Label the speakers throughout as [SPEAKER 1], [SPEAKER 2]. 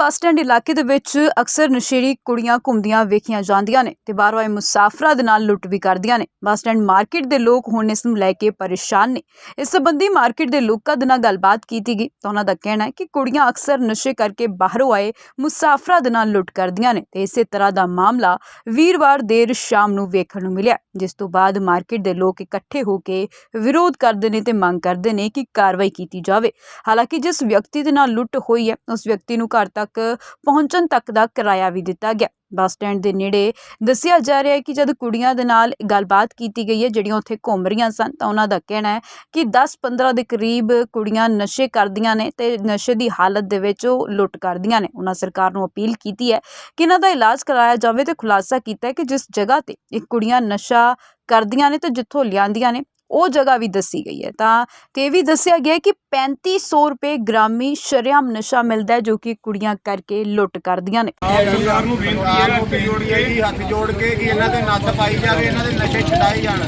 [SPEAKER 1] Bus stand ਇਲਾਕੇ ਦੇ ਵਿੱਚ ਅਕਸਰ ਨਸ਼ੇੜੀ ਕੁੜੀਆਂ ਘੁੰਮਦੀਆਂ ਵੇਖੀਆਂ ਜਾਂਦੀਆਂ ਨੇ ਤੇ ਬਾਹਰੋਂ ਆਏ ਮੁਸਾਫਰਾਂ ਦੇ ਨਾਲ ਲੁੱਟ ਵੀ ਕਰਦੀਆਂ ਨੇ। ਬੱਸ ਸਟੈਂਡ ਮਾਰਕੀਟ ਦੇ ਲੋਕ ਹੁਣ ਇਸ ਨੂੰ ਲੈ ਕੇ ਪਰੇਸ਼ਾਨ ਨੇ। ਇਸ ਸੰਬੰਧੀ ਮਾਰਕੀਟ ਦੇ ਲੋਕਾਂ ਦੇ ਨਾਲ ਗੱਲਬਾਤ ਕੀਤੀ ਗਈ ਤਾਂ ਉਹਨਾਂ ਦਾ ਕਹਿਣਾ ਹੈ ਕਿ ਕੁੜੀਆਂ ਅਕਸਰ ਨਸ਼ੇ ਕਰਕੇ ਬਾਹਰੋਂ ਆਏ ਮੁਸਾਫਰਾਂ ਦੇ ਨਾਲ ਲੁੱਟ ਕਰਦੀਆਂ ਨੇ ਤੇ ਇਸੇ ਤਰ੍ਹਾਂ ਦਾ ਮਾਮਲਾ ਵੀਰਵਾਰ ਦੇਰ ਸ਼ਾਮ ਨੂੰ ਵੇਖਣ ਨੂੰ ਮਿਲਿਆ, ਜਿਸ ਤੋਂ ਬਾਅਦ ਮਾਰਕੀਟ ਦੇ ਲੋਕ ਇਕੱਠੇ ਹੋ ਕੇ ਵਿਰੋਧ ਕਰਦੇ ਨੇ ਤੇ ਮੰਗ ਕਰਦੇ ਨੇ ਕਿ ਕਾਰਵਾਈ ਕੀਤੀ ਜਾਵੇ। ਹਾਲਾਂਕਿ ਜਿਸ ਵਿਅਕਤੀ ਦੇ ਨਾਲ ਲੁੱਟ ਹੋਈ ਹੈ, ਉਸ ਵਿਅਕਤੀ ਨੂੰ ਘਰ ਤੱਕ ਪਹੁੰਚਣ ਤੱਕ ਦਾ ਕਿਰਾਇਆ ਵੀ ਦਿੱਤਾ ਗਿਆ। ਬੱਸ ਸਟੈਂਡ ਦੇ ਨੇੜੇ ਦੱਸਿਆ ਜਾ ਰਿਹਾ ਹੈ ਕਿ ਜਦ ਕੁੜੀਆਂ ਦੇ ਨਾਲ ਗੱਲਬਾਤ ਕੀਤੀ ਗਈ ਹੈ, ਜਿਹੜੀਆਂ ਉੱਥੇ ਘੁੰਮ ਰਹੀਆਂ ਸਨ, ਤਾਂ ਉਹਨਾਂ ਦਾ ਕਹਿਣਾ ਹੈ ਕਿ 10-15 ਦੇ ਕਰੀਬ ਕੁੜੀਆਂ ਨਸ਼ੇ ਕਰਦੀਆਂ ਨੇ ਤੇ ਨਸ਼ੇ ਦੀ ਹਾਲਤ ਦੇ ਵਿੱਚ ਉਹ ਲੁੱਟ ਕਰਦੀਆਂ ਨੇ। ਉਹਨਾਂ ਸਰਕਾਰ ਨੂੰ ਅਪੀਲ ਕੀਤੀ ਹੈ ਕਿ ਇਹਨਾਂ ਦਾ ਇਲਾਜ ਕਰਾਇਆ ਜਾਵੇ ਤੇ ਖੁਲਾਸਾ ਕੀਤਾ ਹੈ ਕਿ ਜਿਸ ਜਗ੍ਹਾ ਤੇ ਇਹ ਕੁੜੀਆਂ ਨਸ਼ਾ ਕਰਦੀਆਂ ਨੇ ਤੇ ਜਿੱਥੋਂ ਲਿਆਂਦੀਆਂ ਨੇ ਉਹ ਜਗ੍ਹਾ ਵੀ ਦੱਸੀ ਗਈ ਹੈ। ਤਾਂ ਤੇ ਵੀ ਦੱਸਿਆ ਗਿਆ ਕਿ 3500 ਰੁਪਏ ਗ੍ਰਾਮੀ ਸ਼ਰੇਆਮ ਨਸ਼ਾ ਮਿਲਦਾ ਹੈ ਜੋ ਕਿ ਕੁੜੀਆਂ ਕਰਕੇ ਲੁੱਟ ਕਰਦੀਆਂ ਨੇ।
[SPEAKER 2] ਸਰਕਾਰ ਨੂੰ ਬੇਨਤੀ ਹੈ ਕਿ
[SPEAKER 3] ਹੱਥ ਜੋੜ ਕੇ ਕਿ ਇਹਨਾਂ ਦੇ ਨੱਥ ਪਾਈ ਜਾਵੇ ਇਹਨਾਂ ਦੇ ਨਸ਼ੇ ਛਡਾਏ ਜਾਣ।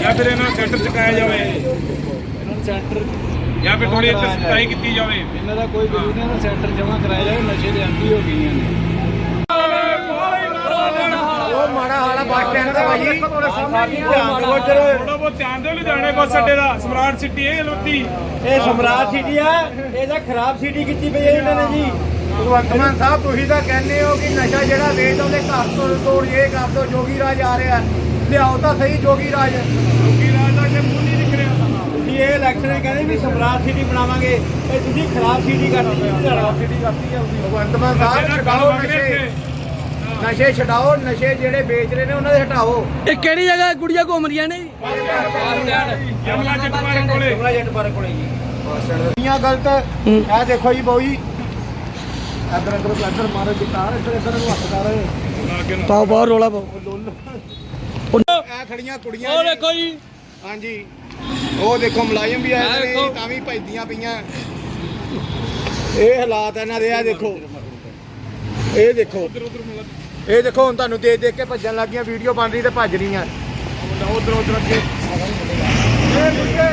[SPEAKER 2] ਜਾਂ ਫਿਰ ਇਹਨਾਂ ਸੈਂਟਰ ਚੁਕਾਇਆ ਜਾਵੇ।
[SPEAKER 4] ਇਹਨਾਂ ਨੂੰ ਸੈਂਟਰ
[SPEAKER 2] ਜਾਂ ਫਿਰ ਥੋੜੀ ਸਫ਼ਾਈ ਕੀਤੀ ਜਾਵੇ।
[SPEAKER 4] ਇਹਨਾਂ ਦਾ ਕੋਈ ਜ਼ਰੂਰ ਨਹੀਂ ਇਹਨਾਂ ਦਾ ਸੈਂਟਰ ਜਮ੍ਹਾਂ ਕਰਾਇਆ ਜਾਵੇ ਨਸ਼ੇ ਦੇ ਐਂਟੀ ਹੋ ਗਈਆਂ ਨੇ।
[SPEAKER 3] ਮਾੜਾ ਹਾਲਾ ਬੱਸ ਸਟੈਂਡ ਦਾ ਇੱਧਰ।
[SPEAKER 2] ਥੋੜਾ ਬਹੁਤ ਧਿਆਨ ਦਿਓ ਲੁਧਿਆਣੇ ਬੱਸ ਅੱਡੇ ਦਾ ਸਮਰਾਟ ਸਿਟੀ ਇਹ ਲੋਤੀ
[SPEAKER 4] ਇਹ ਸਮਰਾਟ ਸਿਟੀ ਆ ਇਹਦਾ ਖਰਾਬ ਸਿਟੀ ਕੀਤੀ ਪਈ ਹੈ ਇਹਨਾਂ ਨੇ ਜੀ।
[SPEAKER 3] ਭਗਵੰਤ ਮਾਨ ਸਾਹਿਬ ਤੁਸੀਂ ਤਾਂ ਕਹਿੰਦੇ ਹੋ ਕਿ ਨਸ਼ਾ ਜਿਹੜਾ ਵੇਚਦਾ ਉਹਦੇ ਘਰ ਤੋਂ ਤੋੜ ਇਹ ਕਰ ਦੋ ਜੋਗੀ ਰਾਜ ਆ ਰਿਹਾ। ਲਿਆਓ ਤਾਂ ਸਹੀ ਜੋਗੀ ਰਾਜ।
[SPEAKER 2] ਲੋਕੀ ਰਾਜ ਦਾ ਜੇ ਮੂੰਹ ਨਹੀਂ ਦਿਖ ਰਿਹਾ।
[SPEAKER 4] ਤੁਸੀਂ ਇਹ ਇਲੈਕਸ਼ਨ ਵਿੱਚ ਕਹਿੰਦੇ ਵੀ ਸਮਰਾਟ ਸਿਟੀ ਬਣਾਵਾਂਗੇ। ਇਹ ਤੁਸੀਂ ਖਰਾਬ ਸਿਟੀ ਕਰਦੇ ਹੋ ਖਰਾਬ ਸਿਟੀ ਕਰਤੀ ਹੈ
[SPEAKER 3] ਭਗਵੰਤ ਮਾਨ ਸਾਹਿਬ ਛਡਾਓ ਨਸ਼ੇ। ਨਸ਼ੇ ਛਡਾਓ ਨਸ਼ੇ ਜਿਹੜੇ ਵੇਚ ਰਹੇ ਨੇ ਉਹਨਾਂ ਦੇ ਹਟਾਓ।
[SPEAKER 5] ਇਹ ਕਿਹੜੀ ਜਗ੍ਹਾ ਕੁੜੀਆਂ ਘੁੰਮ ਰਹੀਆਂ ਨੇ?
[SPEAKER 2] ਜਮਲਾ ਜੱਟਪਾਰੇ ਕੋਲੇ।
[SPEAKER 4] ਕਮਲਾ ਜੱਟ ਪਾਰਕ ਕੋਲੇ ਜੀ।
[SPEAKER 3] ਦੁਨੀਆ ਗਲਤ ਇਹ ਦੇਖੋ ਜੀ ਜੀ ਇੱਧਰ ਇੱਧਰ ਇੱਧਰ ਮਾਰੋ ਗਿਟਾਰ ਇੱਧਰ ਇੱਧਰ ਨੂੰ ਹੱਥ ਕਰ।
[SPEAKER 5] ਪਾਓ ਬਹੁਤ ਰੋਲਾ ਪਾਓ।
[SPEAKER 3] ਇਹ ਖੜੀਆਂ ਕੁੜੀਆਂ ਉਹ ਦੇਖੋ ਜੀ। ਹਾਂਜੀ। ਉਹ ਦੇਖੋ ਮੁਲਾਜ਼ਮ ਵੀ ਆਏ ਨੇ ਤਾਂ ਵੀ ਭੱਜਦੀਆਂ ਪਈਆਂ। ਇਹ ਹਾਲਾਤ ਇਹਨਾਂ ਦੇ ਆ ਦੇਖੋ। ਇਹ ਦੇਖੋ। ਇਹ ਦੇਖੋ ਹੁਣ ਤੁਹਾਨੂੰ ਦੇਖ ਦੇਖ ਕੇ ਭੱਜਣ ਲੱਗੀਆਂ ਵੀਡੀਓ ਬਣ ਰਹੀ ਤੇ ਭੱਜ ਰਹੀਆਂ। ਉਧਰ ਉਧਰ ਅੱਗੇ ਇਹ ਕੁੜੀਏ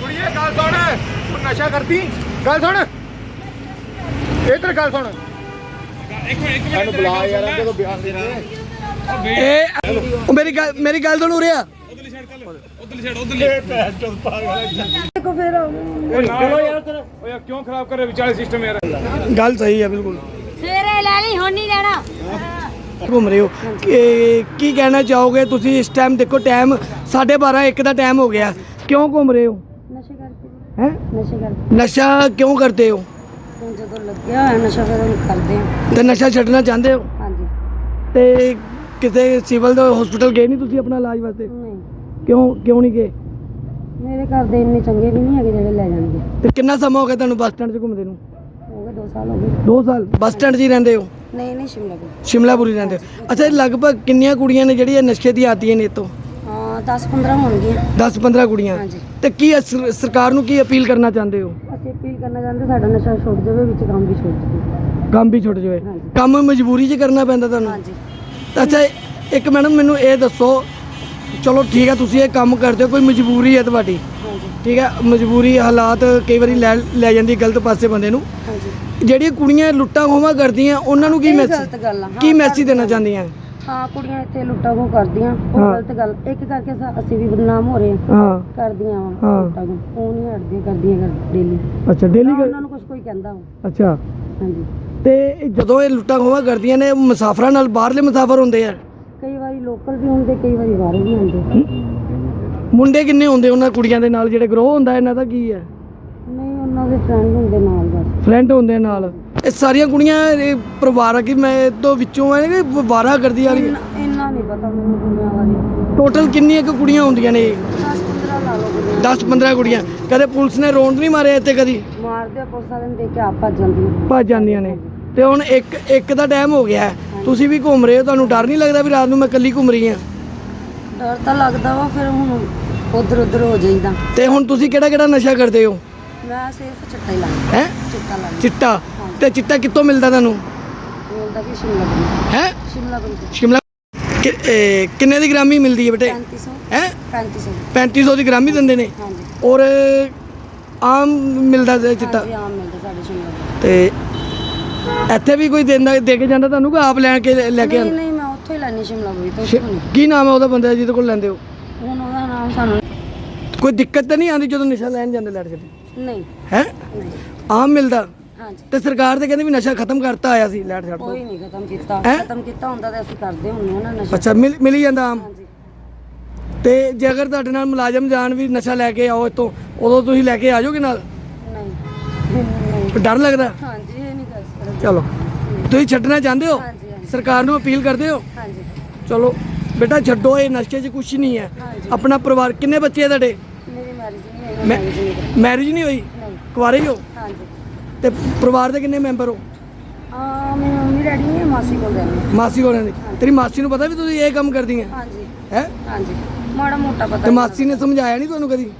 [SPEAKER 3] ਕੁੜੀਏ ਗੱਲ ਸੁਣ। ਤੂੰ ਨਸ਼ਾ ਕਰਦੀ? ਗੱਲ ਸੁਣ। ਇੱਧਰ ਗੱਲ ਸੁਣ।
[SPEAKER 2] ਇੱਕ ਮਿੰਟ ਇੱਕ
[SPEAKER 3] ਇਹਨੂੰ
[SPEAKER 2] ਮਿੰਟ
[SPEAKER 3] ਬੁਲਾ ਯਾਰ ਜਦੋਂ ਬਿਆਨ ਦੇ ਰਹੇ
[SPEAKER 5] ਇਹ ਉਹ ਮੇਰੀ ਗੱਲ ਮੇਰੀ ਗੱਲ ਸੁਣ
[SPEAKER 2] ਉਧਰਲੀ ਸਾਈਡ ਚੱਲ ਉਧਰਲੀ ਸਾਈਡ ਉਧਰਲੀ ਚਲੋ ਯਾਰ ਓਏ ਯਾਰ ਕਿਉਂ ਖਰਾਬ ਕਰ ਰਹੇ ਵਿਚਾਲੇ ਸਿਸਟਮ ਯਾਰ।
[SPEAKER 5] ਗੱਲ ਸਹੀ ਹੈ ਬਿਲਕੁਲ।
[SPEAKER 6] ਸਵੇਰੇ ਲੈ ਲਈ ਹੁਣ ਨਹੀਂ ਲੈਣਾ
[SPEAKER 5] ਘੁੰਮ ਰਹੇ ਹੋ। ਇਹ ਕੀ ਕਹਿਣਾ ਚਾਹੋਗੇ? ਤੁਸੀਂ ਇਸ ਟਾਈਮ ਦੇਖੋ ਟਾਈਮ 12:30 1 ਦਾ ਟਾਈਮ ਹੋ ਗਿਆ। ਕਿਉਂ ਘੁੰਮ ਰਹੇ ਹੋ?
[SPEAKER 6] ਨਸ਼ੇ ਕਰਕੇ।
[SPEAKER 5] ਹੈ?
[SPEAKER 6] ਨਸ਼ੇ ਕਰਕੇ।
[SPEAKER 5] ਨਸ਼ਾ ਕਿਉਂ ਕਰਦੇ ਹੋ?
[SPEAKER 6] ਜਦੋਂ ਲੱਗਿਆ ਹੋਇਆ ਨਸ਼ਾ ਫਿਰ ਉਹਨੂੰ ਕਰਦੇ ਆ
[SPEAKER 5] ਤੇ ਨਸ਼ਾ ਛੱਡਣਾ ਚਾਹੁੰਦੇ ਹੋ?
[SPEAKER 6] ਹਾਂਜੀ।
[SPEAKER 5] ਤੇ ਕਿਸੇ ਸਿਵਲ ਦੇ ਹਸਪੀਟਲ ਗਏ ਨਹੀਂ ਤੁਸੀਂ ਆਪਣਾ ਇਲਾਜ ਵਾਸਤੇ?
[SPEAKER 6] ਨਹੀਂ।
[SPEAKER 5] ਕਿਉਂ ਕਿਉਂ ਨਹੀਂ ਗਏ?
[SPEAKER 6] ਮੇਰੇ ਘਰ ਦੇ ਇੰਨੇ ਚੰਗੇ ਵੀ ਨਹੀਂ ਹੈਗੇ ਜਿਹੜੇ ਲੈ ਜਾਣਗੇ।
[SPEAKER 5] ਤੇ ਕਿੰਨਾ ਸਮਾਂ ਹੋ ਗਿਆ ਤੁਹਾਨੂੰ ਬੱਸ ਸਟੈਂਡ 'ਚ ਘੁੰਮਦੇ ਨੂੰ?
[SPEAKER 6] ਹੋ ਗਏ 2 ਸਾਲ ਹੋ ਗਏ।
[SPEAKER 5] 2 ਸਾਲ ਬੱਸ ਸਟੈਂਡ 'ਚ ਹੀ ਰਹਿੰਦੇ ਹੋ?
[SPEAKER 6] ਨਹੀਂ ਨਹੀਂ ਸ਼ਿਮਲਾ
[SPEAKER 5] ਸ਼ਿਮਲਾਪੁਰੀ ਰਹਿੰਦੇ ਹੋ? ਅੱਛਾ ਇਹ ਲਗਭਗ ਕਿੰਨੀਆਂ ਕੁੜੀਆਂ ਨੇ ਜਿਹੜੀਆਂ ਨਸ਼ੇ ਦੀ ਆਦੀਆਂ ਨੇ ਇਹ ਤੋਂ?
[SPEAKER 6] ਹਾਂ 10 15 ਹੋਣਗੀਆਂ।
[SPEAKER 5] 10-15 ਕੁੜੀਆਂ।
[SPEAKER 6] ਹਾਂਜੀ।
[SPEAKER 5] ਤੇ ਕੀ ਸਰਕਾਰ ਨੂੰ ਕੀ ਅਪੀਲ ਕਰਨਾ ਚਾਹੁੰਦੇ ਹੋ?
[SPEAKER 6] ਅਸੀਂ ਅਪੀਲ ਕਰਨਾ ਚਾਹੁੰਦੇ ਸਾਡਾ ਨਸ਼ਾ ਛੁੱਟ ਜਾਵੇ ਵਿੱਚ ਕੰਮ ਵੀ ਛੁੱਟ ਜਾਵੇ।
[SPEAKER 5] ਕੰਮ ਵੀ ਛੁੱਟ ਜਾਵੇ।
[SPEAKER 6] ਹਾਂਜੀ।
[SPEAKER 5] ਕੰਮ ਮਜਬੂਰੀ 'ਚ ਕਰਨਾ ਪੈਂਦਾ ਤੁਹਾਨੂੰ?
[SPEAKER 6] ਹਾਂਜੀ।
[SPEAKER 5] ਤਾਂ ਅੱਛਾ ਇੱਕ ਮੈਡਮ ਮੈਨੂੰ ਇਹ ਦੱਸੋ ਚਲੋ ਠੀਕ ਹੈ ਤੁਸੀਂ ਇਹ ਕੰਮ ਕਰਦੇ ਹੋ ਕੋਈ ਮਜਬੂਰੀ ਹੈ ਤੁਹਾਡੀ?
[SPEAKER 6] ਹਾਂਜੀ।
[SPEAKER 5] ਠੀਕ ਹੈ ਮਜਬੂਰੀ ਹਾਲਾਤ ਕਈ ਵਾਰੀ ਲੈ ਲੈ ਜਾਂਦੀ ਗਲਤ ਪਾਸੇ ਬੰਦੇ ਨੂੰ।
[SPEAKER 6] ਹਾਂਜੀ।
[SPEAKER 5] ਜਿਹੜੀਆਂ ਕੁੜੀਆਂ ਲੁੱਟਾਂ ਖੋਹਾਂ ਕਰਦੀਆਂ ਉਹਨਾਂ ਨੂੰ ਕੀ
[SPEAKER 6] ਇਹ
[SPEAKER 5] ਮੈਸੇਜ
[SPEAKER 6] ਗਲਤ ਗੱਲ ਆ, ਹਾਂ,
[SPEAKER 5] ਕੀ ਮੈਸੇਜ ਦੇਣਾ ਚਾਹੁੰਦੀਆਂ?
[SPEAKER 6] ਹਾਂ ਕੁੜੀਆਂ ਇੱਥੇ ਲੁੱਟਾਂ ਖੋਹ ਕਰਦੀਆਂ। ਉਹ
[SPEAKER 5] ਹਾਂ।
[SPEAKER 6] ਗਲਤ ਗੱਲ। ਇੱਕ ਕਰਕੇ ਸਾ- ਅਸੀਂ ਵੀ ਬਦਨਾਮ ਹੋ ਰਹੇ ਹਾਂ।
[SPEAKER 5] ਹਾਂ।
[SPEAKER 6] ਕਰਦੀਆਂ ਵਾ
[SPEAKER 5] ਹਾਂ।
[SPEAKER 6] ਲੁੱਟਾਂ ਖੋਹ। ਉਹ ਨਹੀਂ ਹਟਦੀਆਂ ਕਰਦੀਆਂ ਕਰ ਡੇਲੀ
[SPEAKER 5] ਅੱਛਾ ਡੇਲੀ
[SPEAKER 6] ਉਹਨਾਂ ਨੂੰ ਕੁਝ ਕੋਈ ਕਹਿੰਦਾ ਵਾ
[SPEAKER 5] ਅੱਛਾ।
[SPEAKER 6] ਹਾਂਜੀ।
[SPEAKER 5] ਤੇ ਇਹ ਜਦੋਂ ਇਹ ਲੁੱਟਾਂ ਖੋਹਾਂ ਕਰਦੀਆਂ ਨੇ ਮੁਸਾਫਰਾਂ ਨਾਲ ਬਾਹਰਲੇ ਮੁਸਾਫਰ ਹੁੰਦੇ ਆ?
[SPEAKER 6] ਕਈ ਵਾਰੀ ਲੋਕਲ ਵੀ ਹੁੰਦੇ ਕਈ ਵਾਰੀ ਬਾਹਰੋਂ ਵੀ ਹੁੰਦੇ।
[SPEAKER 5] ਮੁੰਡੇ ਕਿੰਨੇ ਹੁੰਦੇ ਉਹਨਾਂ ਕੁੜੀਆਂ ਦੇ ਨਾਲ? ਜਿਹੜੇ ਗਰੋਹ ਹੁੰਦਾ ਇਹਨਾਂ ਦਾ ਕੀ ਹੈ
[SPEAKER 6] ਨਹੀਂ ਉਹਨਾਂ ਦੇ ਫਰੈਂਡ ਹੁੰਦੇ ਨਾਲ ਬਸ।
[SPEAKER 5] ਫਰੈਂਡ ਹੁੰਦੇ ਆ ਨਾਲ। ਇਹ ਸਾਰੀਆਂ ਕੁੜੀਆਂ ਇਹ ਪਰਿਵਾਰ ਕਿ ਮੈਂ ਤੋਂ ਵਿੱਚੋਂ ਆ ਕਿ ਵਾਰਾ ਕਰਦੀਆਂ ਨੇ।
[SPEAKER 6] ਇੰਨਾ ਇੰਨਾ ਨਹੀਂ ਪਤਾ ਮੈਨੂੰ ਕੁੜੀਆਂ ਬਾਰੇ।
[SPEAKER 5] ਟੋਟਲ ਕਿੰਨੀਆਂ ਕੁ ਕੁੜੀਆਂ ਹੁੰਦੀਆਂ ਨੇ?
[SPEAKER 6] 10 15 ਲਾ ਲਓ ਕੁੜੀਆਂ।
[SPEAKER 5] 10 15 ਕੁੜੀਆਂ। ਕਦੇ ਪੁਲਿਸ ਨੇ ਰੌਂਡ ਨਹੀਂ ਮਾਰਿਆ ਇੱਥੇ ਕਦੀ?
[SPEAKER 6] ਮਾਰਦੇ ਆ ਪੁਲਿਸ ਵਾਲੇ ਨੂੰ ਦੇਖ ਕੇ ਆਪ ਭੱਜ ਜਾਂਦੀਆਂ।
[SPEAKER 5] ਭੱਜ ਜਾਂਦੀਆਂ ਨੇ। ਤੇ ਹੁਣ ਇੱਕ ਇੱਕ ਦਾ ਟਾਈਮ ਹੋ ਗਿਆ। ਹੈ। ਤੁਸੀਂ ਵੀ ਘੁੰਮ ਰਹੇ ਹੋ ਤੁਹਾਨੂੰ ਡਰ ਨਹੀਂ ਲੱਗਦਾ ਵੀ ਰਾਤ ਨੂੰ ਮੈਂ ਇਕੱਲੀ ਘੁੰਮ ਰਹੀ ਹਾਂ?
[SPEAKER 6] ਡਰ ਤਾਂ ਲੱਗਦਾ ਵਾ ਫਿਰ ਹੁਣ ਉਧਰ ਉਧਰ ਹੋ ਜਾਈਦਾ।
[SPEAKER 5] ਤੇ ਹੁਣ ਤੁਸੀਂ ਕਿਹੜਾ ਕਿਹੜਾ ਨਸ਼ਾ ਕਰਦੇ ਹੋ?
[SPEAKER 6] ਮੈਂ ਸਿਰਫ ਚਿੱਟਾ ਹੀ ਲਾਉਂਦਾ
[SPEAKER 5] ਹੈ।
[SPEAKER 6] ਚਿੱਟਾ ਲਾਉਂਦਾ
[SPEAKER 5] ਚਿੱਟਾ? ਤੇ ਚਿੱਟਾ ਕਿੱਥੋਂ ਮਿਲਦਾ ਤੁਹਾਨੂੰ?
[SPEAKER 6] ਮਿਲਦਾ ਕਿ ਸ਼ਿਮਲਾ ਕੋਲ
[SPEAKER 5] ਹੈ?
[SPEAKER 6] ਸ਼ਿਮਲਾ ਕੋਲ
[SPEAKER 5] ਸ਼ਿਮਲਾ ਕਿ- ਇਹ ਕਿੰਨੇ ਦੀ ਗ੍ਰਾਮੀ ਮਿਲਦੀ ਹੈ ਬੇਟੇ?
[SPEAKER 6] 3500
[SPEAKER 5] ਹੈ?
[SPEAKER 6] 3500
[SPEAKER 5] 3500 ਦੀ ਗ੍ਰਾਮੀ ਦਿੰਦੇ ਨੇ?
[SPEAKER 6] ਹਾਂਜੀ।
[SPEAKER 5] ਔਰ ਆਮ ਮਿਲਦਾ ਹੈ ਚਿੱਟਾ?
[SPEAKER 6] ਹਾਂਜੀ ਆਮ ਮਿਲਦਾ ਸਾਡੇ ਸ਼ਿਮਲਾ ਕੋਲ
[SPEAKER 5] ਤੇ ਇੱਥੇ ਵੀ ਕੋਈ ਦਿੰਦਾ ਦੇ ਕੇ ਜਾਂਦਾ ਤੁਹਾਨੂੰ ਕਿ ਆਪ ਲੈਣ ਕੇ ਲੈ ਲੈ ਕੇ
[SPEAKER 6] ਨਹੀਂ
[SPEAKER 5] ਆਉਂਦੇ?
[SPEAKER 6] ਨਹੀਂ ਮੈਂ ਉੱਥੋਂ ਹੀ ਲੈਣੀ ਸ਼ਿਮਲਾ ਬੁਰੀ ਤੋਂ
[SPEAKER 5] ਸ਼-
[SPEAKER 6] ਉੱਥੋਂ ਨਹੀਂ।
[SPEAKER 5] ਕੀ ਨਾਮ ਹੈ ਉਹਦਾ ਬੰਦਾ ਜਿਹਦੇ ਕੋਲ ਲੈਂਦੇ ਹੋ?
[SPEAKER 6] ਹੁਣ ਉਹਦਾ ਨਾਮ ਸਾਨੂੰ
[SPEAKER 5] ਕੋਈ ਦਿੱਕਤ ਤਾਂ ਨਹੀਂ ਆਉਂਦੀ ਜਦੋਂ ਨਸ਼ਾ ਲੈਣ ਜਾਂਦੇ ਲੈਟ ਛੱਡ
[SPEAKER 6] ਨਹੀਂ।
[SPEAKER 5] ਹੈ? ਆਮ ਮਿਲਦਾ।
[SPEAKER 6] ਹਾਂਜੀ।
[SPEAKER 5] ਤੇ ਸਰਕਾਰ ਤੇ ਕਹਿੰਦੀ ਵੀ ਨਸ਼ਾ ਖਤਮ ਕਰਤਾ ਆਇਆ ਸੀ ਲੈਟ ਛੱਡ
[SPEAKER 6] ਕੋਈ ਨਹੀਂ ਖਤਮ ਕੀਤਾ।
[SPEAKER 5] ਹੈਂ?
[SPEAKER 6] ਖਤਮ ਕੀਤਾ ਹੁੰਦਾ ਤਾਂ ਅਸੀਂ ਕਰਦੇ ਹੁੰਦੇ ਹਾਂ ਨਾ ਨਸ਼ਾ।
[SPEAKER 5] ਅੱਛਾ ਮਿਲ ਮਿਲ ਜਾਂਦਾ ਆਮ।
[SPEAKER 6] ਹਾਂਜੀ।
[SPEAKER 5] ਤੇ ਜੇ ਅਗਰ ਤੁਹਾਡੇ ਨਾਲ ਮੁਲਾਜ਼ਮ ਜਾਣ ਵੀ ਨਸ਼ਾ ਲੈ ਕੇ ਆਓ ਇੱਥੋਂ ਉਦੋਂ ਤੁਸੀਂ ਲੈ ਕੇ ਆ ਜਾਓਗੇ ਨਾਲ?
[SPEAKER 6] ਨਹੀਂ। ਨਹੀਂ
[SPEAKER 5] ਡਰ ਲੱਗਦਾ?
[SPEAKER 6] ਹਾਂਜੀ ਇਹ ਨਹੀਂ ਕਰ ਸਕਦੇ।
[SPEAKER 5] ਚਲੋ। ਤੁਸੀਂ ਛੱਡਣਾ ਚਾਹੁੰਦੇ ਹੋ?
[SPEAKER 6] ਹਾਂਜੀ ਹਾਂਜੀ।
[SPEAKER 5] ਸਰਕਾਰ ਨੂੰ ਅਪੀਲ ਕਰਦੇ ਹੋ?
[SPEAKER 6] ਹਾਂਜੀ।
[SPEAKER 5] ਚਲੋ ਬੇਟਾ ਛੱਡੋ ਇਹ ਨਸ਼ੇ 'ਚ ਕੁਝ ਨਹੀਂ ਹੈ।
[SPEAKER 6] ਹਾਂਜੀ।
[SPEAKER 5] ਆਪਣਾ ਪਰਿਵਾਰ ਕਿੰਨੇ ਬੱਚੇ ਆ ਤੁਹਾਡੇ?
[SPEAKER 6] ਮੇਰੀ ਮੈਰਿਜ ਨਹੀਂ ਹੋਈ? ਮੈਰਿਜ ਨਹੀਂ। ਕਰੀ
[SPEAKER 5] ਮੈਰਿਜ ਨਹੀਂ ਹੋਈ
[SPEAKER 6] ਨਹੀਂ
[SPEAKER 5] ਕੁਆਰੇ ਹੀ ਹੋ?
[SPEAKER 6] ਹਾਂਜੀ।
[SPEAKER 5] ਤੇ ਪਰਿਵਾਰ ਦੇ ਕਿੰਨੇ ਮੈਂਬਰ ਹੋ?
[SPEAKER 6] ਆ ਮੇਰੀ ਮੰਮੀ ਡੈਡੀ ਨੇ ਮਾਸੀ ਕੋਲ ਰਹਿੰਦੇ
[SPEAKER 5] ਮਾਸੀ ਹੋਰਾਂ ਦੀ ਤੇਰੀ ਮਾਸੀ ਨੂੰ ਪਤਾ ਵੀ ਤੁਸੀਂ ਇਹ ਕੰਮ ਕਰਦੀ ਹੈ
[SPEAKER 6] ਹਾਂਜੀ।
[SPEAKER 5] ਹੈ?
[SPEAKER 6] ਹਾਂਜੀ। ਮਾੜਾ ਮੋਟਾ ਪਤਾ
[SPEAKER 5] ਤੇ ਮਾਸੀ ਨੇ ਸਮਝਾਇਆ ਨਹੀਂ ਤੁਹਾਨੂੰ ਕਦੀ?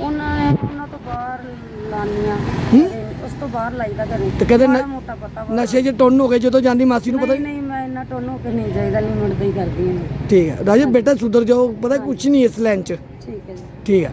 [SPEAKER 6] ਉਹਨਾਂ ਨੇ ਉਹਨਾਂ ਤੋਂ ਬਾਹਰ ਲਾਨੀਆਂ ਉਸ ਤੋਂ ਬਾਹਰ ਲਾਈਦਾ ਘਰੇ
[SPEAKER 5] ਤੇ ਕਹਿੰਦੇ ਨ-
[SPEAKER 6] ਮਾੜਾ ਮੋਟਾ ਪਤਾ ਵਾ।
[SPEAKER 5] ਨਸ਼ੇ 'ਚ ਟੁੰਨ ਹੋ ਗਏ ਜਦੋਂ ਜਾਂਦੀ ਮਾਸੀ ਨੂੰ ਪਤਾ
[SPEAKER 6] ਨਹੀਂ ਨਹੀਂ ਮੈਂ ਇੰਨਾ ਟੋਨੋ ਕੇ ਨਹੀਂ ਜਾਈਦਾ ਲਿਮਟ ਦਾ ਹੀ ਕਰਦੀ ਹਾਂ।
[SPEAKER 5] ਠੀਕ ਹੈ ਰਾਜੇ ਬੇਟਾ ਸੁਧਰ ਜਾਓ ਪਤਾ ਕੁਝ ਨਹੀਂ ਇਸ ਲਾਈਨ 'ਚ।
[SPEAKER 6] ਠੀਕ ਹੈ ਜੀ।
[SPEAKER 5] ਠੀਕ ਹੈ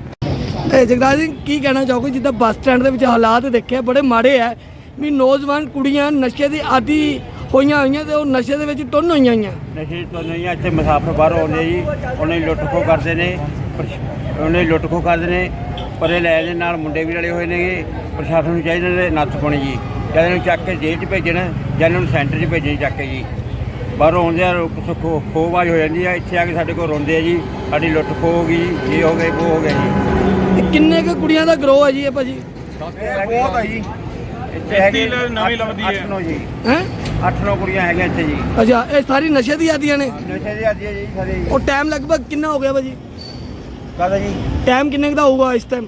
[SPEAKER 5] ਤੇ ਜਗਰਾਜ ਸਿੰਘ, ਕੀ ਕਹਿਣਾ ਚਾਹੋਗੇ? ਜਿੱਦਾਂ ਬੱਸ ਸਟੈਂਡ ਦੇ ਵਿੱਚ ਹਾਲਾਤ ਦੇਖਿਆ ਬੜੇ ਮਾੜੇ ਆ ਵੀ ਨੌਜਵਾਨ ਕੁੜੀਆਂ ਨਸ਼ੇ ਦੀ ਆਦੀ ਹੋਈਆਂ ਹੋਈਆਂ ਤੇ ਉਹ ਨਸ਼ੇ ਦੇ ਵਿੱਚ ਟੁੰਨ ਹੋਈਆਂ ਹੋਈਆਂ।
[SPEAKER 4] ਨਸ਼ੇ ਤੋਂ ਨਹੀਂ ਇੱਥੇ ਮੁਸਾਫਰ ਬਾਹਰੋਂ ਆਉਂਦੇ ਜੀ। ਉਹਨੇ ਲੁੱਟ ਖੋ ਕਰਦੇ ਨੇ ਪ੍ਰਸ਼- ਉਹਨੇ ਲੁੱਟ ਖੋ ਕਰਦੇ ਨੇ, ਪਰੇ ਲੈ ਦੇ ਨਾਲ ਮੁੰਡੇ ਵੀ ਰਲੇ ਹੋਏ ਨੇਗੇ। ਪ੍ਰਸ਼ਾਸਨ ਨੂੰ ਚਾਹੀਦਾ ਨੇ ਨੱਥ ਪਾਉਣੀ ਜੀ। ਜਾਂ ਇਹਨੂੰ ਚੱਕ ਕੇ ਜੇਲ੍ਹ 'ਚ ਭੇਜਣ, ਜਾਂ ਇਹਨਾਂ ਨੂੰ ਸੈਂਟਰ 'ਚ ਭੇਜਣ ਚੱਕ ਕੇ ਜੀ। ਬਾਹਰੋਂ ਆਉਂਦੇ ਆ ਖੋ ਖੋਵਾਜ ਹੋ ਜਾਂਦੀ ਆ। ਇੱਥੇ ਆ ਕੇ ਸਾਡੇ ਕੋਲ ਰੋਂਦੇ ਆ ਜੀ। ਸਾਡੀ ਲੁੱਟ ਖੋ ਹੋ ਗਈ ਜੀ, ਇਹ ਹੋ ਗਏ, ਉਹ ਹੋ ਗਿਆ ਜੀ।
[SPEAKER 5] ਕਿੰਨੇ ਕੁ ਕੁੜੀਆਂ ਦਾ ਗਰੋਹ ਹੈ ਜੀ ਇਹ ਭਾਜੀ?
[SPEAKER 3] ਇਹ ਬਹੁਤ ਆ ਜੀ।
[SPEAKER 4] ਇੱਥੇ ਹੈਗੇ
[SPEAKER 2] ਨਵੀਂ ਲੱਭਦੀ ਹੈ।
[SPEAKER 4] 8-9 ਜੀ।
[SPEAKER 5] ਹੈ?
[SPEAKER 4] 8-9 ਕੁੜੀਆਂ ਹੈਗੀਆਂ ਇੱਥੇ ਜੀ।
[SPEAKER 5] ਅੱਛਾ ਇਹ ਸਾਰੀ ਨਸ਼ੇ ਦੀ ਆਦੀਆਂ ਨੇ?
[SPEAKER 4] ਨਸ਼ੇ ਦੀ ਆਦੀ ਹੈ ਜੀ ਸਾਰੇ
[SPEAKER 5] ਉਹ ਟਾਈਮ ਲਗਭਗ ਕਿੰਨਾ ਹੋ ਗਿਆ ਭਾਜੀ?
[SPEAKER 4] ਕਾਹਦਾ ਜੀ?
[SPEAKER 5] ਟਾਈਮ ਕਿੰਨੇ ਦਾ ਹੋਊਗਾ ਇਸ ਟਾਈਮ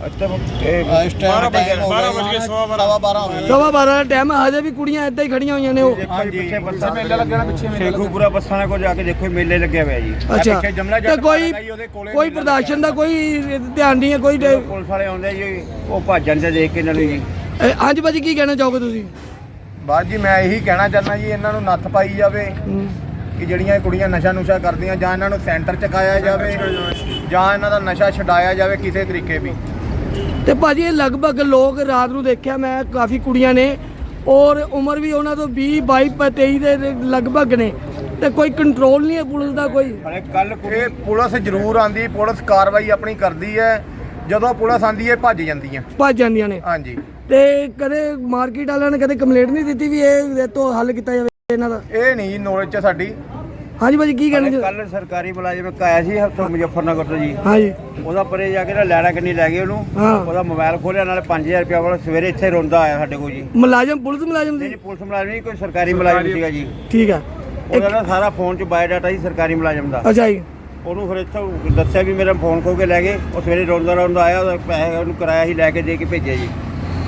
[SPEAKER 4] ਇੱਥੇ ਇਹ
[SPEAKER 3] ਇਸ ਟਾਈਮ
[SPEAKER 2] 12 ਵਜੇ 12 ਵਜੇ ਸਵਾ 12
[SPEAKER 3] ਸਵਾ 12 ਹੋ ਗਏ।
[SPEAKER 5] ਸਵਾ ਬਾਰਾਂ ਦਾ ਟਾਈਮ ਹੈ ਹਜੇ ਵੀ ਕੁੜੀਆਂ ਇੱਦਾਂ ਹੀ ਖੜੀਆਂ ਹੋਈਆਂ ਨੇ ਉਹ।
[SPEAKER 4] ਹਾਂਜੀ ਪਿੱਛੇ ਬੱਸਾਂ ਮੇਲਾ ਲੱਗਣਾ ਪਿੱਛੇ ਸ਼ੇਖੂਪੁਰਾ ਬੱਸਾਂ ਨਾਲ ਕੋ ਜਾ ਕੇ ਦੇਖੋ ਮੇਲੇ ਲੱਗੇ ਹੋਏ ਆ ਜੀ
[SPEAKER 5] ਅੱਛਾ
[SPEAKER 3] ਪਿੱਛੇ ਜਮਲਾ
[SPEAKER 5] ਤੇ
[SPEAKER 3] ਜੱਟ
[SPEAKER 5] ਕੋਈ
[SPEAKER 3] ਪਾਰਕ ਆ ਜੀ, ਉਹਦੇ ਕੋਲੇ
[SPEAKER 5] ਕੋਈ
[SPEAKER 3] ਮੇਲਾ
[SPEAKER 5] ਪ੍ਰਦਰਸ਼ਨ ਦਾ ਕੋਈ ਧਿਆਨ ਨਹੀਂ ਹੈ ਕੋਈ
[SPEAKER 4] ਜਦੋਂ ਪੁਲਿਸ ਵਾਲੇ ਆਉਂਦੇ ਆ ਜੀ ਉਹ ਭੱਜ ਜਾਂਦੇ ਦੇਖ ਕੇ ਇਹਨਾਂ ਨੂੰ ਜੀ।
[SPEAKER 5] ਇਹ ਹਾਂਜੀ ਭਾਜੀ ਕੀ ਕਹਿਣਾ ਚਾਹੋਗੇ ਤੁਸੀਂ?
[SPEAKER 3] ਬਾਅਦ ਜੀ ਮੈਂ ਇਹੀ ਕਹਿਣਾ ਚਾਹੁੰਦਾ ਜੀ ਇਹਨਾਂ ਨੂੰ ਨੱਥ ਪਾਈ ਜਾਵੇ ਕਿ ਜਿਹੜੀਆਂ ਇਹ ਕੁੜੀਆਂ ਨਸ਼ਾ ਨੁਸ਼ਾ ਕਰਦੀਆਂ ਜਾਂ ਇਹਨਾਂ ਨੂੰ ਸੈਂਟਰ ਚ ਕਾਇਆ ਜਾਵੇ ਜਾਂ ਇਹਨਾਂ ਦਾ ਨਸ਼ਾ ਛਡਾਇਆ ਜਾਵੇ ਕਿਸੇ ਤਰੀਕੇ ਵੀ।
[SPEAKER 5] ਤੇ ਭਾਜੀ ਇਹ ਲਗਭਗ ਲੋਕ ਰਾਤ ਨੂੰ ਦੇਖਿਆ ਮੈਂ ਕਾਫੀ ਕੁੜੀਆਂ ਨੇ ਔਰ ਉਮਰ ਵੀ ਉਹਨਾਂ ਤੋਂ 20 22 23 ਦੇ ਲਗਭਗ ਨੇ ਤੇ ਕੋਈ ਕੰਟਰੋਲ ਨਹੀਂ ਹੈ ਪੁਲਿਸ ਦਾ ਕੋਈ।
[SPEAKER 4] ਕੱਲ
[SPEAKER 3] ਇਹ ਪੁਲਿਸ ਜ਼ਰੂਰ ਆਂਦੀ ਪੁਲਿਸ ਕਾਰਵਾਈ ਆਪਣੀ ਕਰਦੀ ਹੈ ਜਦੋਂ ਪੁਲਿਸ ਆਂਦੀ ਹੈ ਭੱਜ ਜਾਂਦੀਆਂ।
[SPEAKER 5] ਭੱਜ ਜਾਂਦੀਆਂ ਨੇ।
[SPEAKER 3] ਹਾਂਜੀ।
[SPEAKER 5] ਤੇ ਕਦੇ ਮਾਰਕੀਟ ਵਾਲਿਆਂ ਨੇ ਕਦੇ ਕੰਪਲੇਂਟ ਨਹੀਂ ਦਿੱਤੀ ਵੀ ਇਹ ਇਹ ਤੋਂ ਹੱਲ ਕੀਤਾ ਜਾਵੇ ਇਹਨਾਂ ਦਾ?
[SPEAKER 3] ਇਹ ਨਹੀਂ ਜੀ ਨੌਲੇਜ ਚ ਸਾਡੀ।
[SPEAKER 5] ਹਾਂਜੀ ਭਾਜੀ ਕੀ ਕਹਿਣਾ ਚਾਹੁੰਦੇ
[SPEAKER 4] ਕੱਲ ਸਰਕਾਰੀ ਮੁਲਾਜ਼ਮ ਇੱਕ ਆਇਆ ਸੀ ਹਫਤੋਂ ਮੁਜ਼ੱਫਰਨਗਰ ਤੋਂ ਜੀ।
[SPEAKER 5] ਹਾਂਜੀ।
[SPEAKER 4] ਉਹਦਾ ਪਰੇ ਜਾ ਕੇ ਨਾ ਲੈਣਾ ਕੰਨੀ ਲੈ ਗਏ ਉਹਨੂੰ।
[SPEAKER 5] ਹਾਂ।
[SPEAKER 4] ਉਹਦਾ ਮੋਬਾਈਲ ਖੋਲਿਆ ਨਾਲੇ 5000 ਰੁਪਏ ਵਾਲਾ ਸਵੇਰੇ ਇੱਥੇ ਰੋਂਦਾ ਆਇਆ ਸਾਡੇ ਕੋਲ ਜੀ।
[SPEAKER 5] ਮੁਲਾਜ਼ਮ ਪੁਲਿਸ ਮੁਲਾਜ਼ਮ
[SPEAKER 4] ਨਹੀਂ
[SPEAKER 5] ਸੀ?
[SPEAKER 4] ਜੀ, ਪੁਲਿਸ ਮੁਲਾਜ਼ਮ ਨਹੀਂ ਕੋਈ ਸਰਕਾਰੀ ਮੁਲਾਜ਼ਮ ਸੀਗਾ ਜੀ।
[SPEAKER 5] ਠੀਕ ਹੈ
[SPEAKER 4] ਉਹਦਾ ਨਾ ਸਾਰਾ ਫੋਨ 'ਚ ਬਾਇਓਡਾਟਾ ਸੀ ਸਰਕਾਰੀ ਮੁਲਾਜ਼ਮ ਦਾ।
[SPEAKER 5] ਅੱਛਾ ਜੀ।
[SPEAKER 4] ਉਹਨੂੰ ਫਿਰ ਇੱਥੋਂ ਦੱਸਿਆ ਵੀ ਮੇਰਾ ਫੋਨ ਖੋ ਕੇ ਲੈ ਗਏ। ਉਹ ਸਵੇਰੇ ਰੋਂਦਾ ਰੋਂਦਾ ਆਇਆ ਉਹਦਾ ਪੈਸੇ ਉਹਨੂੰ ਕਿਰਾਇਆ ਹੀ ਲੈ ਕੇ ਦੇ ਕੇ ਭੇਜਿਆ ਜੀ।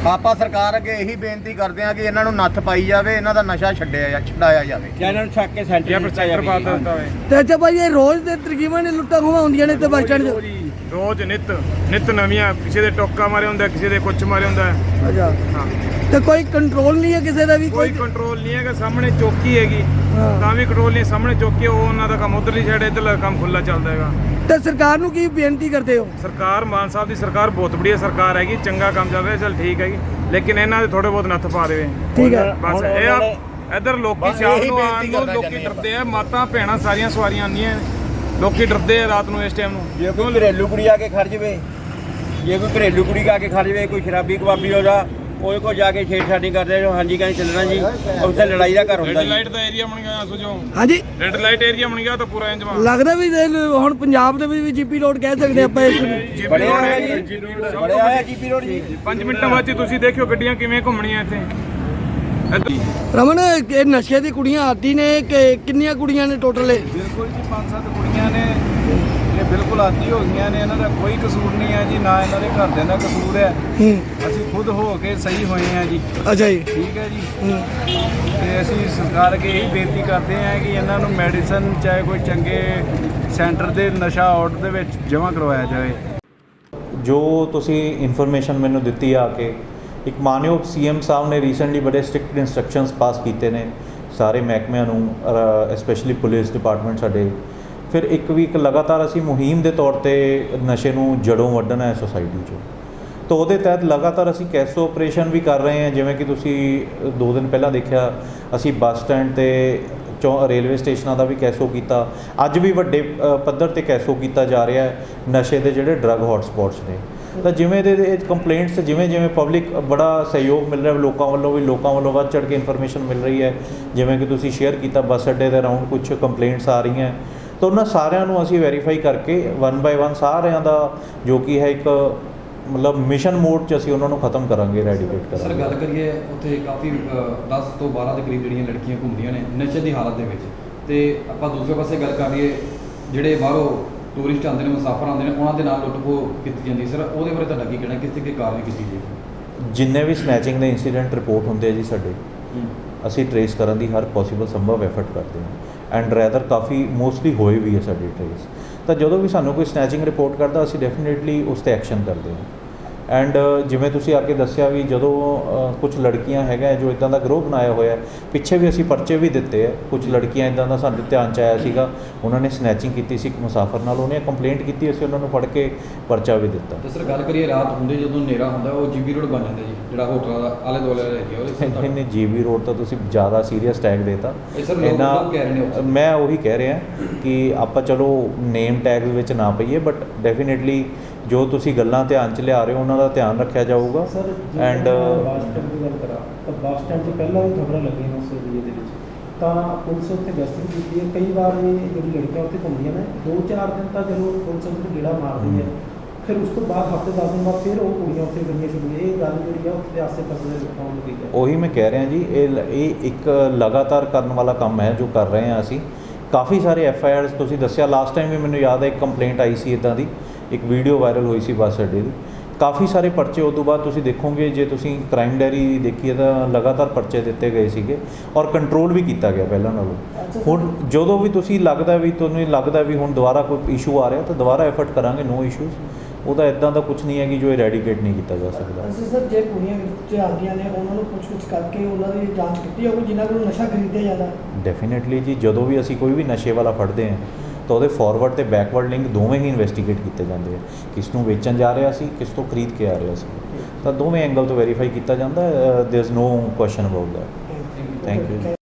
[SPEAKER 3] ਆਪਾਂ ਸਰਕਾਰ ਅੱਗੇ ਇਹੀ ਬੇਨਤੀ ਕਰਦੇ ਹਾਂ ਕਿ ਇਹਨਾਂ ਨੂੰ ਨੱਥ ਪਾਈ ਜਾਵੇ ਇਹਨਾਂ ਦਾ ਨਸ਼ਾ ਛੱਡਿਆ ਜਾਂ ਛਡਾਇਆ ਜਾਵੇ।
[SPEAKER 4] ਜਾਂ ਇਹਨਾਂ ਨੂੰ ਛੱਕ ਕੇ ਸੈਂਟਰ
[SPEAKER 2] ਜਾਂ
[SPEAKER 4] 'ਚ ਦਿੱਤਾ
[SPEAKER 2] ਪ੍ਰਚਾਰ ਪਾ
[SPEAKER 4] ਜਾਵੇ।
[SPEAKER 2] ਦਿੱਤਾ ਹੋਵੇ।
[SPEAKER 5] ਤੇ ਅੱਛਾ ਭਾਜੀ ਇਹ ਰੋਜ਼ ਦੇ ਤਕਰੀਬਨ ਇਹ ਲੁੱਟਾਂ ਖੋਹਾਂ ਹੁੰਦੀਆਂ ਨੇ ਤੇ ਬੱਸ ਸਟੈਂਡ 'ਚ?
[SPEAKER 2] ਰੋਜ਼ ਨਿਤ ਨਿਤ ਨਵੀਆਂ ਕਿਸੇ ਦੇ ਟੋਕਾ ਮਾਰੇ ਹੁੰਦਾ ਕਿਸੇ ਦੇ ਕੁਛ ਮਾਰੇ ਹੁੰਦਾ।
[SPEAKER 5] ਅੱਛਾ।
[SPEAKER 2] ਹਾਂ।
[SPEAKER 5] ਤੇ ਕੋਈ ਕੰਟਰੋਲ ਨਹੀਂ ਹੈ ਕਿਸੇ ਦਾ ਵੀ?
[SPEAKER 2] ਕੋਈ ਕੰਟਰੋਲ ਨਹੀਂ ਹੈਗਾ ਸਾਹਮਣੇ ਚੌਕੀ ਹੈਗੀ। ਤਾਂ ਵੀ ਕੰਟਰੋਲ ਨਹੀਂ ਸਾਹਮਣੇ ਚੌਕੀ ਉਹ ਉਹਨਾਂ ਦਾ ਕੰਮ ਉਧਰਲੀ ਸਾਈਡ ਇਧਰਲਾ ਕੰਮ ਖੁੱਲਾ ਚੱਲਦਾ ਹੈਗਾ।
[SPEAKER 5] ਤੇ ਸਰਕਾਰ ਨੂੰ ਕੀ ਬੇਨਤੀ ਕਰਦੇ ਹੋ?
[SPEAKER 2] ਸਰਕਾਰ ਮਾਨ ਸਾਹਿਬ ਦੀ ਸਰਕਾਰ ਬਹੁਤ ਬੜੀਆ ਸਰਕਾਰ ਹੈਗੀ ਚੰਗਾ ਕੰਮ ਚੱਲ ਰਿਹਾ ਚਲ ਠੀਕ ਹੈਗੀ ਲੇਕਿਨ ਇਹਨਾਂ ਦੇ ਥੋੜੇ ਬਹੁਤ ਨੱਥ ਪਾ ਦੇਵੇ।
[SPEAKER 5] ਠੀਕ ਹੈ।
[SPEAKER 2] ਬਸ ਇਹ ਆ ਇਧਰ ਲੋਕੀ ਸ਼ਾਮ ਨੂੰ ਆਉਣ
[SPEAKER 3] ਬੇਨਤੀ
[SPEAKER 2] ਨੂੰ ਲੋਕੀ ਡਰਦੇ ਆ ਮਾਤਾ ਭੈਣਾਂ ਸਾਰੀਆਂ ਸਵਾਰੀਆਂ ਆਉਂਦੀਆਂ ਲੋਕੀ ਡਰਦੇ ਆ ਰਾਤ ਨੂੰ ਇਸ ਟਾਈਮ ਨੂੰ।
[SPEAKER 4] ਜੇ ਕੋਈ ਘਰੇਲੂ ਕੁੜੀ ਆ ਕੇ ਖੜ ਜਵੇ ਜੇ ਕੋਈ ਘਰੇਲੂ ਕੁੜੀ ਆ ਕੇ ਖੜ ਜਵੇ ਕੋਈ ਸ਼ਰਾਬੀ ਕਬਾਬੀ ਹੋ ਜਾ ਉਹਦੇ ਕੋਲ ਜਾ ਕੇ ਛੇੜਛਾੜੀ ਕਰਦੇ ਜੋ ਹਾਂਜੀ ਕਹਿੰਦੇ ਚੱਲਣਾ ਜੀ। ਉੱਥੇ ਲੜਾਈ ਦਾ ਘਰ ਹੁੰਦਾ
[SPEAKER 2] ਰੈੱਡ
[SPEAKER 4] ਜੀ।
[SPEAKER 2] ਲਾਈਟ ਦਾ ਏਰੀਆ ਬਣ ਗਿਆ ਸੋਚੋ।
[SPEAKER 5] ਹਾਂਜੀ।
[SPEAKER 2] ਰੈੱਡ ਲਾਈਟ ਏਰੀਆ ਬਣ ਗਿਆ ਤਾਂ ਪੂਰਾ ਇੰਜ ਬਣ
[SPEAKER 5] ਲੱਗਦਾ ਵੀ ਇਹ ਹੁਣ ਪੰਜਾਬ ਦੇ ਵਿੱਚ ਵੀ ਜੀਪੀ ਰੋਡ ਕਹਿ ਸਕਦੇ ਆਪਾਂ ਇਸ ਨੂੰ।
[SPEAKER 4] ਬੜਿਆ ਹੋਇਆ ਜੀ। ਬੜਿਆ ਹੋਇਆ ਜੀਪੀ ਰੋਡ ਜੀ।
[SPEAKER 2] 5 ਮਿੰਟਾਂ ਬਾਅਦ ਹੀ ਤੁਸੀਂ ਦੇਖਿਓ ਗੱਡੀਆਂ ਕਿਵੇਂ ਘੁੰਮਣੀਆਂ ਇੱਥੇ।
[SPEAKER 5] ਰਮਨ ਇਹ ਨਸ਼ੇ ਦੀ ਕੁੜੀਆਂ ਆਦੀ ਨੇ ਕਿ ਕਿੰਨੀਆਂ ਕੁੜੀਆਂ ਨੇ ਟੋਟਲ ਇਹ?
[SPEAKER 7] ਬਿਲਕੁਲ ਜੀ ਪੰਜ ਸੱਤ ਕੁੜੀਆਂ ਨੇ। ਬਿਲਕੁਲ ਆਦੀ ਹੋ ਗਈਆਂ ਨੇ ਇਹਨਾਂ ਦਾ ਕੋਈ ਕਸੂਰ ਨਹੀਂ ਹੈ ਜੀ ਨਾ ਇਹਨਾਂ ਦੇ ਘਰਦਿਆਂ ਦਾ ਕਸੂਰ ਹੈ।
[SPEAKER 5] ਹੂੰ।
[SPEAKER 7] ਅਸੀਂ ਖੁਦ ਹੋ ਕੇ ਸਹੀ ਹੋਏ ਹਾਂ ਜੀ।
[SPEAKER 5] ਅੱਛਾ ਜੀ।
[SPEAKER 7] ਠੀਕ ਹੈ ਜੀ।
[SPEAKER 5] ਹੂੰ।
[SPEAKER 7] ਤੇ ਅਸੀਂ ਸਰਕਾਰ ਅੱਗੇ ਇਹੀ ਬੇਨਤੀ ਕਰਦੇ ਹਾਂ ਕਿ ਇਹਨਾਂ ਨੂੰ ਮੈਡੀਸਨ ਚਾਹੇ ਕੋਈ ਚੰਗੇ ਸੈਂਟਰ ਦੇ ਨਸ਼ਾ ਆਊਟ ਦੇ ਵਿੱਚ ਜਮ੍ਹਾਂ ਕਰਵਾਇਆ ਜਾਵੇ।
[SPEAKER 8] ਜੋ ਤੁਸੀਂ ਇਨਫੋਰਮੇਸ਼ਨ ਮੈਨੂੰ ਦਿੱਤੀ ਆ ਕੇ ਇੱਕ ਮਾਨਯੋਗ ਸੀਐਮ ਸਾਹਿਬ ਨੇ ਰੀਸੈਂਟਲੀ ਬੜੇ ਸਟ੍ਰਿਕਟ ਇਨਸਟਰਕਸ਼ਨਸ ਪਾਸ ਕੀਤੇ ਨੇ ਸਾਰੇ ਮਹਿਕਮਿਆਂ ਨੂੰ ਐਸਪੈਸ਼ਲੀ ਪੁਲਿਸ ਡਿਪਾਰਟਮੈਂਟ ਸਾਡੇ ਫਿਰ ਇੱਕ ਵੀ ਇੱਕ ਲਗਾਤਾਰ ਅਸੀਂ ਮੁਹਿੰਮ ਦੇ ਤੌਰ ਤੇ ਨਸ਼ੇ ਨੂੰ ਜੜੋਂ ਵੱਢਣਾ ਹੈ ਸੋਸਾਇਟੀ 'ਚੋਂ। ਤਾਂ ਉਹਦੇ ਤਹਿਤ ਲਗਾਤਾਰ ਅਸੀਂ ਕੈਸੋ ਆਪਰੇਸ਼ਨ ਵੀ ਕਰ ਰਹੇ ਹਾਂ ਜਿਵੇਂ ਕਿ ਤੁਸੀਂ ਅ, ਦੋ ਦਿਨ ਪਹਿਲਾਂ ਦੇਖਿਆ ਅਸੀਂ ਬੱਸ ਸਟੈਂਡ ਤੇ ਚੌ ਰੇਲਵੇ ਸਟੇਸ਼ਨਾਂ ਦਾ ਵੀ ਕੈਸੋ ਕੀਤਾ। ਅੱਜ ਵੀ ਵੱਡੇ ਪੱਧਰ ਤੇ ਕੈਸੋ ਕੀਤਾ ਜਾ ਰਿਹਾ ਹੈ ਨਸ਼ੇ ਦੇ ਜਿਹੜੇ ਡਰੱਗ ਹੌਟਸਪੌਟਸ ਨੇ। ਤਾਂ ਜਿਵੇਂ ਦੇ ਇਹ ਕੰਪਲੇਂਟਸ ਜਿਵੇਂ ਜਿਵੇਂ ਪਬਲਿਕ ਬੜਾ ਸਹਿਯੋਗ ਮਿਲ ਰਿਹਾ ਲੋਕਾਂ ਵੱਲੋਂ ਵੀ ਲੋਕਾਂ ਵੱਲੋਂ ਵੱਧ ਚੜ੍ਹ ਕੇ ਇਨਫੋਰਮੇਸ਼ਨ ਮਿਲ ਰਹੀ ਹੈ। ਜਿਵੇਂ ਕਿ ਤੁਸੀਂ ਸ਼ੇਅਰ ਕੀਤਾ ਬੱਸ ਅੱਡੇ ਦੇ ਅਰਾਊਂਡ ਕੁਝ ਕੰਪਲੇਂਟਸ ਆ ਰਹੀਆਂ। ਤਾਂ ਉਹਨਾਂ ਸਾਰਿਆਂ ਨੂੰ ਅਸੀਂ ਵੈਰੀਫਾਈ ਕਰਕੇ ਵਨ ਬਾਏ ਵਨ ਸਾਰਿਆਂ ਦਾ ਜੋ ਕਿ ਹੈ ਇੱਕ ਮਤਲਬ ਮਿਸ਼ਨ ਮੋਡ 'ਚ ਅਸੀਂ ਉਹਨਾਂ ਨੂੰ ਖਤਮ ਕਰਾਂਗੇ ਰੈਡੀਕੇਟ
[SPEAKER 9] ਸਰ
[SPEAKER 8] ਕਰਾਂਗੇ।
[SPEAKER 9] ਗੱਲ ਕਰੀਏ ਉੱਥੇ ਕਾਫੀ ਅ, 10 ਤੋਂ 12 ਦੇ ਕਰੀਬ ਜਿਹੜੀਆਂ ਲੜਕੀਆਂ ਘੁੰਮਦੀਆਂ ਨੇ ਨਸ਼ੇ ਦੀ ਹਾਲਤ ਦੇ ਵਿੱਚ। ਤੇ ਆਪਾਂ ਦੂਸਰੇ ਪਾਸੇ ਗੱਲ ਕਰ ਲਈਏ ਜਿਹੜੇ ਬਾਹਰੋਂ ਟੂਰਿਸਟ ਆਉਂਦੇ ਨੇ ਮੁਸਾਫਰ ਆਉਂਦੇ ਨੇ ਉਹਨਾਂ ਦੇ ਨਾਲ ਲੁੱਟ-ਖੋ ਕੀਤੀ ਜਾਂਦੀ ਸਰ ਉਹਦੇ ਬਾਰੇ ਤੁਹਾਡਾ ਕੀ ਕਹਿਣਾ ਕਿਸ ਤਰੀਕੇ ਕਾਰਵਾਈ ਕੀਤੀ ਜਾਏਗੀ
[SPEAKER 8] ਜਿੰਨੇ ਵੀ ਸਨੈਚਿੰਗ ਦੇ ਇਨਸੀਡੈਂਟ ਰਿਪੋਰਟ ਹੁੰਦੇ ਆ ਜੀ ਸਾਡੇ ਅਸੀਂ ਟਰੇਸ ਕਰਨ ਦੀ ਹਰ ਪੋਸੀਬਲ ਸੰਭਵ ਐਫਰਟ ਕਰਦੇ ਹਾਂ। ਐਂਡ ਰੈਦਰ ਕਾਫੀ ਮੋਸਟਲੀ ਹੋਏ ਵੀ ਹੈ ਸਾਡੇ ਟਰੇਸ ਤਾਂ ਜਦੋਂ ਵੀ ਸਾਨੂੰ ਕੋਈ ਸਨੈਚਿੰਗ ਰਿਪੋਰਟ ਕਰਦਾ, ਅਸੀਂ ਡੈਫੀਨਿਟਲੀ ਉਸ ਤੇ ਐਕਸ਼ਨ ਕਰਦੇ ਹਾਂ। ਐਂਡ ਜਿਵੇਂ ਤੁਸੀਂ ਆ ਕੇ ਦੱਸਿਆ ਵੀ ਜਦੋਂ ਕੁਝ ਲੜਕੀਆਂ ਹੈਗਾ ਜੋ ਇਦਾਂ ਦਾ ਗਰੋਹ ਬਣਾਇਆ ਹੋਇਆ ਪਿੱਛੇ ਵੀ ਅਸੀਂ ਪਰਚੇ ਵੀ ਦਿੱਤੇ ਆ। ਕੁਝ ਲੜਕੀਆਂ ਇਦਾਂ ਦਾ ਸਾਡੇ ਧਿਆਨ ਚ ਆਇਆ ਸੀਗਾ ਉਹਨਾਂ ਨੇ ਸਨੈਚਿੰਗ ਕੀਤੀ ਸੀ ਇੱਕ ਮੁਸਾਫਰ ਨਾਲ ਉਹਨੇ ਕੰਪਲੇਂਟ ਕੀਤੀ ਅਸੀਂ ਉਹਨਾਂ ਨੂੰ ਫੜ ਕੇ ਪਰਚਾ ਵੀ ਦਿੱਤਾ।
[SPEAKER 9] ਤੇ ਸਰ ਗੱਲ ਕਰੀਏ ਰਾਤ ਹੁੰਦੇ ਜਦੋਂ ਹਨੇਰਾ ਹੁੰਦਾ ਉਹ ਜੀਬੀ ਰੋਡ ਬਣ ਜਾਂਦਾ ਜੀ ਜਿਹੜਾ ਹੋਟਲਾਂ ਦਾ ਆਲੇ ਦੁਆਲੇ ਦਾ ਏਰੀਆ ਉਹਦੇ
[SPEAKER 8] ਇਹਨੇ ਜੀਬੀ ਰੋਡ ਤਾਂ ਤੁਸੀਂ ਜ਼ਿਆਦਾ ਸੀਰੀਅਸ ਟੈਗ ਦੇਤਾ। ਇਹਨਾਂ-
[SPEAKER 9] ਰਹੇ।
[SPEAKER 8] ਮੈਂ ਉਹੀ ਕਹਿ ਰਿਹਾ ਕਿ ਆਪਾਂ ਚਲੋ ਨੇਮ ਟੈਗ ਵਿੱਚ ਨਾ ਪਈਏ ਬਟ ਡੈਫੀਨਿਟਲੀ ਜੋ ਤੁਸੀਂ ਗੱਲਾਂ ਧਿਆਨ ਚ ਲਿਆ ਰਹੇ ਹੋ ਉਹਨਾਂ ਦਾ ਧਿਆਨ ਰੱਖਿਆ ਜਾਊਗਾ। ਐਂਡ
[SPEAKER 10] ਬੱਸ ਸਟੈਂਡ ਦੀ ਗੱਲ ਕਰਾਂ ਤਾਂ ਬੱਸ ਸਟੈਂਡ ਤੋਂ ਪਹਿਲਾਂ ਵੀ ਖਬਰਾਂ ਲੱਗੀਆਂ ਨੇ ਉਸ ਏਰੀਏ ਦੇ ਵਿੱਚ। ਤਾਂ ਪੁਲਿਸ ਉੱਥੇ ਗਸ਼ਤ ਵੀ ਕੀਤੀ ਹੈ। ਕਈ ਵਾਰ ਇਹ ਜਿਹੜੀ ਲੜਕੀਆਂ ਉੱਥੇ ਘੁੰਮਦੀਆਂ ਨੇ ਦੋ ਚਾਰ ਦਿਨ ਤਾਂ ਜਦੋਂ ਪੁਲਿਸ ਉੱਥੇ ਗੇੜਾ ਮਾਰਦੀ ਹੈ ਫਿਰ ਉਸ ਤੋਂ ਬਾਅਦ ਹਫ਼ਤੇ ਦਸ ਦਿਨ ਬਾਅਦ ਫਿਰ ਉਹ ਕੁੜੀਆਂ ਉੱਥੇ ਗਈਆਂ ਸ਼ੁਰੂ ਇਹ ਗੱਲ ਜਿਹੜੀ ਆ ਉੱਥੇ ਆਸੇ-ਪਾਸੇ ਦੇ ਲੋਕਾਂ ਨੂੰ ਲੱਗੀ
[SPEAKER 8] ਉਹੀ ਮੈਂ ਕਹਿ ਰਿਹਾ ਜੀ ਇਹ ਇੱਕ ਲਗਾਤਾਰ ਕਰਨ ਵਾਲਾ ਕੰਮ ਹੈ ਜੋ ਕਰ ਰਹੇ ਹਾਂ ਅਸੀਂ। ਕਾਫੀ ਸਾਰੇ ਐਫ ਆਈ ਆਰਸ ਤੁਸੀਂ ਦੱਸਿਆ ਲਾਸਟ ਟਾਈਮ ਵੀ ਮੈਨੂੰ ਯਾਦ ਹੈ ਇੱਕ ਕੰਪਲੇਂਟ ਆਈ ਸੀ ਇਦਾਂ ਦੀ। ਇੱਕ ਵੀਡੀਓ ਵਾਇਰਲ ਹੋਈ ਸੀ ਬੱਸ ਅੱਡੇ ਦੀ। ਕਾਫੀ ਸਾਰੇ ਪਰਚੇ ਉਸ ਤੋਂ ਬਾਅਦ ਤੁਸੀਂ ਦੇਖੋਗੇ ਜੇ ਤੁਸੀਂ ਕ੍ਰਾਈਮ ਡੈਰੀ ਦੇਖੀਏ ਤਾਂ ਲਗਾਤਾਰ ਪਰਚੇ ਦਿੱਤੇ ਗਏ ਸੀਗੇ ਔਰ ਕੰਟਰੋਲ ਵੀ ਕੀਤਾ ਗਿਆ ਪਹਿਲਾਂ ਨਾਲੋਂ। ਹੁਣ ਜਦੋਂ ਵੀ ਤੁਸੀਂ ਲੱਗਦਾ ਵੀ ਤੁਹਾਨੂੰ ਲੱਗਦਾ ਵੀ ਹੁਣ ਦੁਬਾਰਾ ਕੋਈ ਇਸ਼ੂ ਆ ਰਿਹਾ ਤਾਂ ਦੁਬਾਰਾ ਐਫਰਟ ਕਰਾਂਗੇ ਨੋ ਇਸ਼ੂਜ਼ ਉਹਦਾ ਇਦਾਂ ਦਾ ਕੁਝ ਨਹੀਂ ਹੈ ਕਿ ਜੋ ਇਰੈਡੀਕੇਟ ਨਹੀਂ ਕੀਤਾ ਜਾ ਸਕਦਾ।
[SPEAKER 5] ਅਸੀਂ ਸਰ ਜੇ ਕੁੜੀਆਂ ਵਿੱਚ ਆਉਂਦੀਆਂ ਨੇ ਉਹਨਾਂ ਨੂੰ ਪੁੱਛ-ਪੁੱਛ ਕਰਕੇ ਉਹਨਾਂ ਦੀ ਜਾਂਚ ਕੀਤੀ ਹੋਊਗੀ ਜਿਨ੍ਹਾਂ ਕੋਲੋਂ ਨਸ਼ਾ ਖਰੀਦਿਆ ਜਾਂਦਾ?
[SPEAKER 8] ਡੈਫੀਨਿਟਲੀ ਜੀ ਜਦੋਂ ਵੀ ਅਸੀਂ ਕੋਈ ਵੀ ਨਸ਼ੇ ਵਾਲਾ ਫੜਦੇ ਹਾਂ ਤਾਂ ਉਹਦੇ ਫਾਰਵਰਡ ਤੇ ਬੈਕਵਰਡ ਲਿੰਕ ਦੋਵੇਂ ਹੀ ਇਨਵੈਸਟੀਗੇਟ ਕੀਤੇ ਜਾਂਦੇ ਆ। ਕਿਸ ਨੂੰ ਵੇਚਣ ਜਾ ਰਿਹਾ ਸੀ ਕਿਸ ਤੋਂ ਖਰੀਦ ਕੇ ਆ ਰਿਹਾ ਸੀ। ਤਾਂ ਦੋਵੇਂ ਐਂਗਲ ਤੋਂ ਵੈਰੀਫਾਈ ਕੀਤਾ ਜਾਂਦਾ there is no question about that thank you